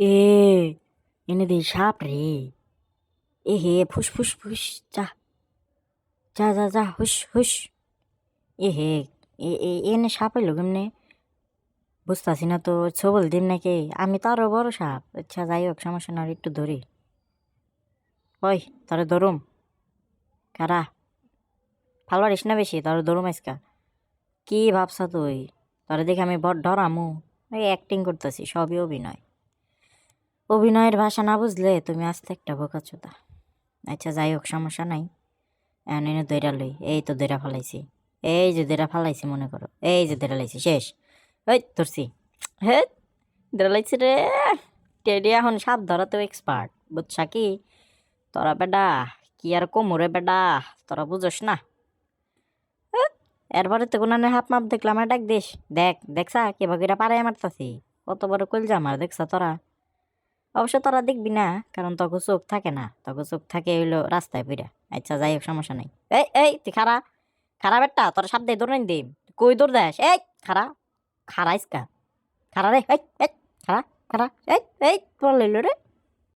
এ এনে দে সাপ রে এ হে ফুস ফুস ফুস যা যা যা যা হুস হুস এ হে এনে সাপ এলো কেমনে বুঝতেছি না তো ছবল দিন নাকি আমি তো আরও বড় সাপ আচ্ছা যাই হোক সমস্যা না একটু ধরি ওই তারে ধরুম কারা ফালবারিস না বেশি তারে ধরুম আজকা কি ভাবছা তুই তোরে দেখে আমি বড় ডরামু এই অ্যাক্টিং করতেছি সবই অভিনয় অভিনয়ের ভাষা না বুঝলে তুমি আস্তে একটা বোকাচোদা। আচ্ছা যাই হোক, সমস্যা নাই। এখন এনে দৈরা লই। এই তো দৈরা ফালাইছি। এই যে দৈরা ফালাইছি, মনে করো। এই যে দৈরা লাইছি, শেষ। ওই, ধরছি। হে দৈরা লাইছি রে। টেডি এখন সাপ ধরাতেও এক্সপার্ট বুঝছা কি? তোরা বেডা, কি আর কোমরে বেডা? তোরা বুঝোস না। এরপরে তো কোনো হাফ মাপ দেখলাম ডাক দিস। দেখ দেখছা কে ভাগিরা পারে মারতাছি। কত বড় কলজা আমার দেখছা তোরা। অবশ্য তোরা দেখবি না, কারণ তখন চোখ থাকে না। তখন চোখ থাকে হইল রাস্তায় পইরা। আচ্ছা যাই হোক, সমস্যা নাই। এই এই, তুই খারা খারাপ একটা তোর সাপ দেয় দৌড়াই দিম। কই দৌড় দেয় এই খারা খারাইস কা খারা রে, এই এই খারা খারা এই এই, তোর লইল রে।